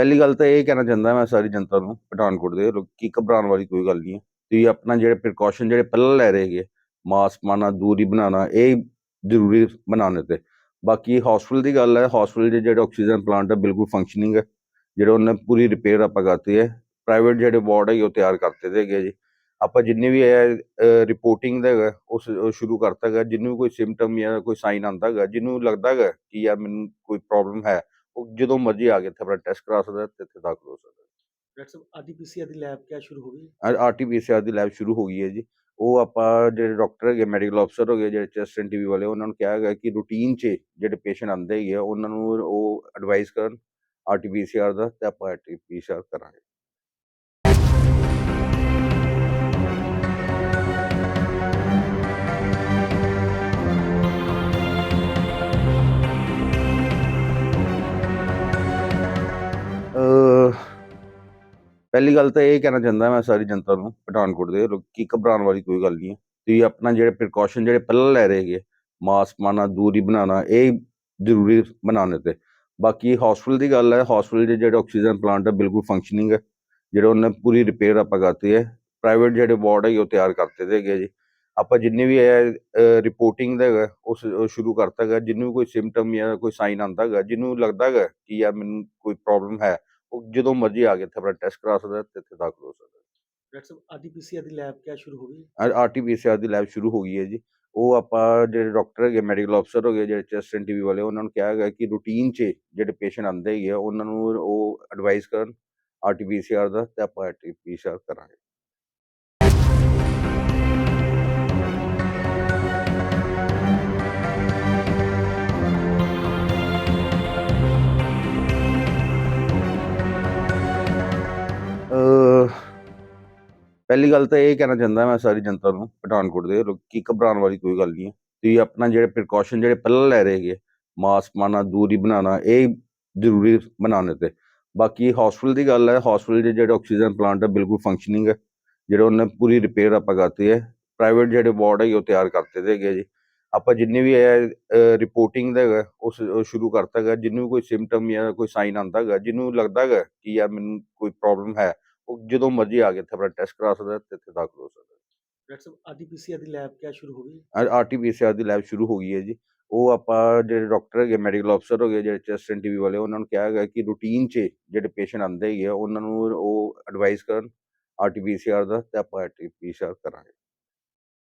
ਪਹਿਲੀ ਗੱਲ ਤਾਂ ਇਹ ਕਹਿਣਾ ਚਾਹੁੰਦਾ ਮੈਂ ਸਾਰੀ ਜਨਤਾ ਨੂੰ, ਪਠਾਨਕੋਟ ਦੇ, ਲੋਕੀ ਘਬਰਾਉਣ ਵਾਲੀ ਕੋਈ ਗੱਲ ਨਹੀਂ ਹੈ। ਤੁਸੀਂ ਆਪਣਾ ਜਿਹੜੇ ਪ੍ਰੀਕਾਸ਼ਨ ਜਿਹੜੇ ਪਹਿਲਾਂ ਲੈ ਰਹੇ ਮਾਸਕ ਪਾਉਣਾ, ਦੂਰੀ ਬਣਾਉਣਾ, ਇਹ ਜ਼ਰੂਰੀ ਬਣਾਉਣੇ ਤੇ ਬਾਕੀ ਹਸਪੀਟਲ ਦੀ ਗੱਲ ਹੈ ਹਸਪੀਟਲ ਦੇ ਜਿਹੜੇ ਆਕਸੀਜਨ ਪਲਾਂਟ ਹੈ, ਬਿਲਕੁਲ ਫੰਕਸ਼ਨਿੰਗ ਹੈ। ਜਿਹੜੇ ਉਹਨਾਂ ਪੂਰੀ ਰਿਪੇਅਰ ਆਪਾਂ ਕਰਤੀ ਹੈ। ਪ੍ਰਾਈਵੇਟ ਜਿਹੜੇ ਵਾਰਡ ਹੈ ਉਹ ਤਿਆਰ ਕਰਤੇ ਦੇ ਹੈਗੇ ਜੀ। ਆਪਾਂ ਜਿੰਨੇ ਵੀ ਹੈ ਰਿਪੋਰਟਿੰਗ ਦਾ ਹੈਗਾ, ਉਸ, ਉਹ ਸ਼ੁਰੂ ਕਰਤਾ ਹੈਗਾ। ਜਿਹਨੂੰ ਵੀ ਕੋਈ ਸਿੰਪਟਮ ਜਾਂ ਕੋਈ ਸਾਈਨ ਆਉਂਦਾ ਹੈਗਾ ਜਿਹਨੂੰ ਲੱਗਦਾ ਹੈਗਾ ਕਿ ਯਾਰ ਮੈਨੂੰ ਕੋਈ ਪ੍ਰੋਬਲਮ ਹੈ ਉਹ ਜਦੋਂ ਮਰਜ਼ੀ ਆ ਕੇ ਇੱਥੇ ਆਪਣਾ ਟੈਸਟ ਕਰਾ ਸਕਦਾ ਤੇ ਇੱਥੇ ਦਾਖਲ ਹੋ ਸਕਦਾ। ਡਾਕਟਰ ਸਾਹਿਬ ਆਰਟੀਪੀਸੀਆਰ ਦੀ ਲੈਬ ਕਿਆ ਸ਼ੁਰੂ ਹੋ ਗਈ? ਆਰਟੀਪੀਸੀਆਰ ਦੀ ਲੈਬ ਸ਼ੁਰੂ ਹੋ ਗਈ ਹੈ ਜੀ। ਉਹ ਆਪਾਂ ਜਿਹੜੇ ਡਾਕਟਰ ਹੈਗੇ ਮੈਡੀਕਲ ਅਫਸਰ ਹੋ ਗਏ ਜਿਹੜੇ ਚੈਸਟ ਐਂਡ ਟੀਵੀ ਵਾਲੇ ਉਹਨਾਂ ਨੂੰ ਕਿਹਾ ਹੈਗਾ ਕਿ ਰੂਟੀਨ 'ਚ ਜਿਹੜੇ ਪੇਸ਼ੈਂਟ ਆਉਂਦੇ ਹੈਗੇ ਆ, ਉਹਨਾਂ ਨੂੰ ਉਹ ਐਡਵਾਈਸ ਕਰਨ ਆਰਟੀਪੀਸੀਆਰ ਦਾ ਤੇ ਆਪਾਂ ਆਰਟੀਪੀਸੀਆਰ ਕਰਾਂਗੇ। ਪਹਿਲੀ ਗੱਲ ਤਾਂ ਇਹ ਕਹਿਣਾ ਚਾਹੁੰਦਾ ਮੈਂ ਸਾਰੀ ਜਨਤਾ ਨੂੰ, ਪਠਾਨਕੋਟ ਦੇ ਲੋਕੀ ਘਬਰਾਉਣ ਵਾਲੀ ਕੋਈ ਗੱਲ ਨਹੀਂ ਹੈ। ਤੁਸੀਂ ਆਪਣਾ ਜਿਹੜੇ ਪ੍ਰੀਕਾਸ਼ਨ ਜਿਹੜੇ ਪਹਿਲਾਂ ਲੈ ਰਹੇ ਹੈਗੇ ਮਾਸਕ ਪਾਉਣਾ, ਦੂਰੀ ਬਣਾਉਣਾ, ਇਹ ਜ਼ਰੂਰੀ ਬਣਾਉਣੇ ਤੇ। ਬਾਕੀ ਹਸਪੀਟਲ ਦੀ ਗੱਲ ਹੈ ਹਸਪੀਟਲ ਦੇ ਜਿਹੜੇ ਆਕਸੀਜਨ ਪਲਾਂਟ ਹੈ, ਬਿਲਕੁਲ ਫੰਕਸ਼ਨਿੰਗ ਹੈ। ਜਿਹੜਾ ਉਹਨਾਂ ਪੂਰੀ ਰਿਪੇਅਰ ਆਪਾਂ ਕਰਤੀ ਹੈ। ਪ੍ਰਾਈਵੇਟ ਜਿਹੜੇ ਵਾਰਡ ਹੈ, ਉਹ ਤਿਆਰ ਕਰਤੇ ਦੇ ਹੈਗੇ ਜੀ। ਆਪਾਂ ਜਿੰਨੇ ਵੀ ਹੈ ਰਿਪੋਰਟਿੰਗ ਦਾ ਹੈਗਾ, ਉਸ, ਉਹ ਸ਼ੁਰੂ ਕਰਤਾ ਹੈਗਾ। ਜਿਹਨੂੰ ਵੀ ਕੋਈ ਸਿੰਪਟਮ ਜਾਂ ਕੋਈ ਸਾਈਨ ਆਉਂਦਾ ਹੈਗਾ ਜਿਹਨੂੰ ਲੱਗਦਾ ਹੈਗਾ ਕਿ ਯਾਰ ਮੈਨੂੰ ਕੋਈ ਪ੍ਰੋਬਲਮ ਹੈ ਉਹ ਜਦੋਂ ਮਰਜ਼ੀ ਆ ਕੇ ਇੱਥੇ ਆਪਣਾ ਟੈਸਟ ਕਰਾ ਸਕਦਾ ਤੇ ਇੱਥੇ ਦਾਖਲ ਹੋ ਸਕਦਾ। ਡਾਕਟਰ ਸਾਹਿਬ ਆਰਟੀਪੀਸੀਆਰ ਦੀ ਲੈਬ ਕਿਆ ਸ਼ੁਰੂ ਹੋ ਗਈ? ਆਰਟੀਪੀਸੀਆਰ ਦੀ ਲੈਬ ਸ਼ੁਰੂ ਹੋ ਗਈ ਹੈ ਜੀ। ਉਹ ਆਪਾਂ ਜਿਹੜੇ ਡਾਕਟਰ ਹੈਗੇ ਮੈਡੀਕਲ ਅਫਸਰ ਹੋ ਗਏ ਜਿਹੜੇ ਚੈਸਟ ਐਂਡ ਟੀਵੀ ਵਾਲੇ ਉਹਨਾਂ ਨੂੰ ਕਿਹਾ ਹੈਗਾ ਕਿ ਰੂਟੀਨ 'ਚ ਜਿਹੜੇ ਪੇਸ਼ੈਂਟ ਆਉਂਦੇ ਹੈਗੇ ਆ, ਉਹਨਾਂ ਨੂੰ ਉਹ ਐਡਵਾਈਸ ਕਰਨ ਆਰਟੀਪੀਸੀਆਰ ਦਾ ਤੇ ਆਪਾਂ ਆਰਟੀਪੀਸੀਆਰ ਕਰਾਂਗੇ। ਪਹਿਲੀ ਗੱਲ ਤਾਂ ਇਹ ਕਹਿਣਾ ਚਾਹੁੰਦਾ ਮੈਂ ਸਾਰੀ ਜਨਤਾ ਨੂੰ, ਪਠਾਨਕੋਟ ਦੇ ਲੋਕੀ ਘਬਰਾਉਣ ਵਾਲੀ ਕੋਈ ਗੱਲ ਨਹੀਂ ਹੈ। ਤੁਸੀਂ ਆਪਣਾ ਜਿਹੜੇ ਪ੍ਰੀਕਾਸ਼ਨ ਜਿਹੜੇ ਪਹਿਲਾਂ ਲੈ ਰਹੇ ਹੈਗੇ ਮਾਸਕ ਪਾਉਣਾ, ਦੂਰੀ ਬਣਾਉਣਾ, ਇਹ ਜ਼ਰੂਰੀ ਬਣਾਉਣੇ ਤੇ ਬਾਕੀ ਹਸਪੀਟਲ ਦੀ ਗੱਲ ਹੈ ਹਸਪੀਟਲ ਦੇ ਜਿਹੜੇ ਆਕਸੀਜਨ ਪਲਾਂਟ ਹੈ, ਬਿਲਕੁਲ ਫੰਕਸ਼ਨਿੰਗ ਹੈ। ਜਿਹੜੇ ਉਹਨੇ ਪੂਰੀ ਰਿਪੇਅਰ ਆਪਾਂ ਕਰਤੀ ਹੈ। ਪ੍ਰਾਈਵੇਟ ਜਿਹੜੇ ਵਾਰਡ ਹੈ ਉਹ ਤਿਆਰ ਕਰਤੇ ਦੇ ਹੈਗੇ ਜੀ। ਆਪਾਂ ਜਿੰਨੇ ਵੀ ਹੈ ਰਿਪੋਰਟਿੰਗ ਦਾ ਹੈਗਾ, ਉਸ, ਉਹ ਸ਼ੁਰੂ ਕਰਤਾ ਹੈਗਾ। ਜਿਹਨੂੰ ਵੀ ਕੋਈ ਸਿੰਪਟਮ ਜਾਂ ਕੋਈ ਸਾਈਨ ਆਉਂਦਾ ਹੈਗਾ ਜਿਹਨੂੰ ਲੱਗਦਾ ਹੈਗਾ ਕਿ ਯਾਰ ਮੈਨੂੰ ਕੋਈ ਪ੍ਰੋਬਲਮ ਹੈ ਉਹ ਜਦੋਂ ਮਰਜ਼ੀ ਆ ਕੇ ਇੱਥੇ ਆਪਣਾ ਟੈਸਟ ਕਰਾ ਸਕਦਾ ਤੇ ਇੱਥੇ ਦਾਖਲ ਹੋ ਸਕਦਾ। ਡਾਕਟਰ ਸਾਹਿਬ ਆਰਟੀਪੀਸੀਆਰ ਦੀ ਲੈਬ ਕਿਆ ਸ਼ੁਰੂ ਹੋ ਗਈ? ਆਰਟੀਪੀਸੀਆਰ ਦੀ ਲੈਬ ਸ਼ੁਰੂ ਹੋ ਗਈ ਹੈ ਜੀ। ਉਹ ਆਪਾਂ ਜਿਹੜੇ ਡਾਕਟਰ ਹੈਗੇ ਮੈਡੀਕਲ ਅਫਸਰ ਹੋ ਗਏ ਜਿਹੜੇ ਚੈਸਟ ਐਂਡ ਟੀਵੀ ਵਾਲੇ ਉਹਨਾਂ ਨੂੰ ਕਿਹਾ ਹੈਗਾ ਕਿ ਰੂਟੀਨ 'ਚ ਜਿਹੜੇ ਪੇਸ਼ੈਂਟ ਆਉਂਦੇ ਹੈਗੇ ਆ, ਉਹਨਾਂ ਨੂੰ ਉਹ ਐਡਵਾਈਸ ਕਰਨ ਆਰਟੀਪੀਸੀਆਰ ਦਾ ਤੇ ਆਪਾਂ ਆਰਟੀਪੀਸੀਆਰ ਕਰਾਂਗੇ।